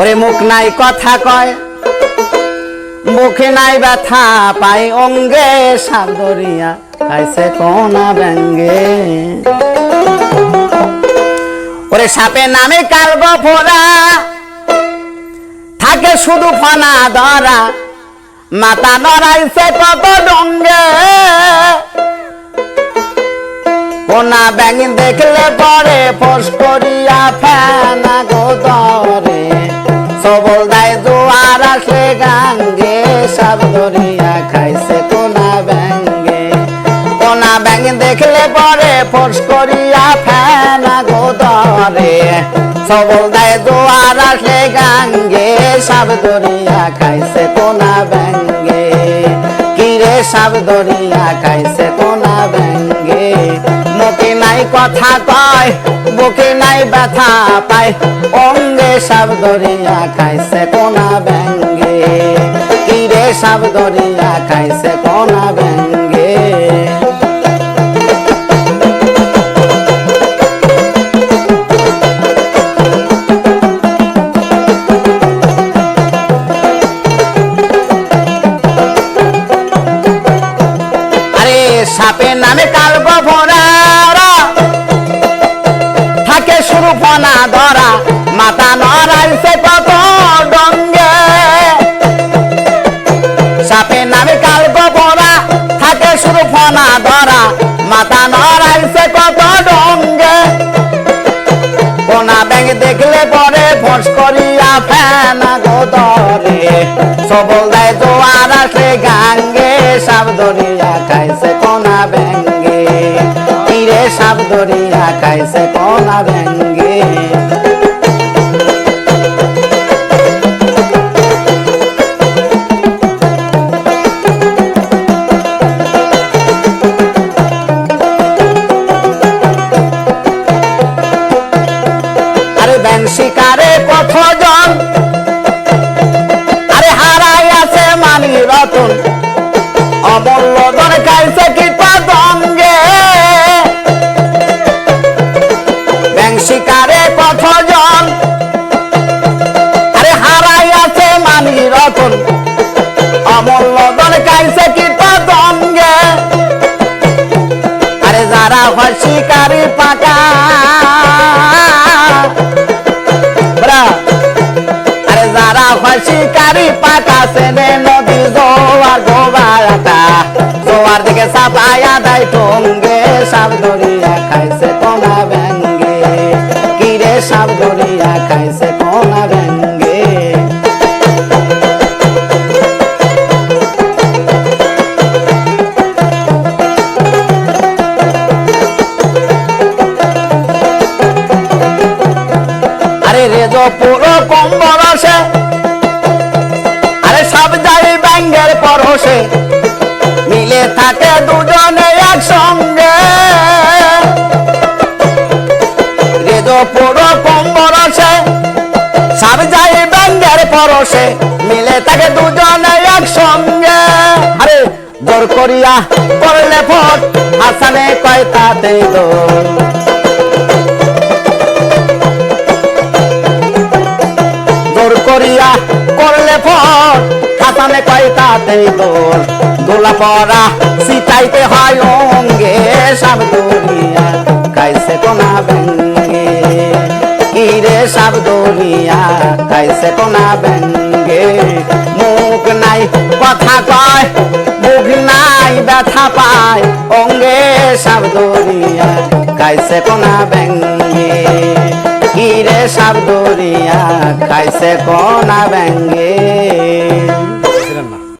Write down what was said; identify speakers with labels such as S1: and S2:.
S1: ওরে মুখ নাই কথা কয়, মুখে নাই ব্যথা পাই অঙ্গে সাবদরিয়া খাইছে কোনা ব্যঙ্গে। ওরে সাপে নামে কালব ফোরা থাকে শুধু ফনা ধরা, মাথা নড়াইছে কত ডঙ্গে। কোনা ব্যাং দেখলে পরে ফোস করিয়া ফেনা গো দরে। সবল দায় জোয়ার আসলে গাঙ্গে সব ধরিয়া খাইছে কোনা ব্যাঙ্গে কোনা ব্যাং দেখলে পরে ফোস করিয়া ফেনা গো দরে। সবল দায় জোয়ার আসলে গাঙ্গে সব ধরিয়া খাইছে কোনা ব্যাঙ্গে কিরে সব ধরিয়া খাইছে কোনা ব্যাঙ্গে কথা কয়, বুকে নাই ব্যথা পায়। অঙ্গে সব ধরিয়া খাইছে কোনা ব্যাঙ্গে। কিরে সব ধরিয়া খাইছে কোনা ব্যাঙ্গে। সাপের নামে কালব ভরা ফনা ধরা মাথা নড়াইছে কত ডঙ্গে। সাপের নামে কালব ভরা থাকে ধরা কত ডঙ্গে। কোনা দেখলে পরে ফস করিয়া ফেনা গো দরে সবল দেয় জোয়ার আসলে গাঙ্গে, সাপ ধরিয়া খাইছে সাপ ধরিয়া খাইছে আরে ব্যাং শিকারে কতজন আরে হারাই আছে মানি রতন ধন শিকারে কতজন আরে হারাই আছে মানি রতন। অমূল্য ধন খাইছে কি পদঙ্গে আরে যারা হয় শিকারি পাকা। আরে যারা হয় পাকা নদী জোয়ার গোবারাটা। জোয়ার দিকে সাপায়া দেয় টঙ্গে, সাপ খাইছে সাপ ধরিয়া খাইছে কোনা ব্যাঙ্গে? আরে রেজো পুরো কম্বল আসে, আরে সব যাই ব্যাঙ্গের পরশে। মিলে থাকে দুজনে ব্যাঙ্গের পরশে মিলে থাকে দুজনে একসঙ্গে। আরে জোর করিয়া করলে ফট হাসানে কয় তাতেই দোল জোর করিয়া করলে ফল হাসানে কয়তাতেই দোল দোলা পরা সিটাইতে হয় অঙ্গে সাব দরিয়া খাইছে কোনা ব্যঙ্গে খাইছে কোনা ব্যঙ্গে মুখ নাই কথা কয় মুখ নাই ব্যথা পায় অঙ্গে সব দরিয়া খাইছে কোনা ব্যঙ্গে কিরে সব দরিয়া খাইছে কোনা ব্যাঙ্গে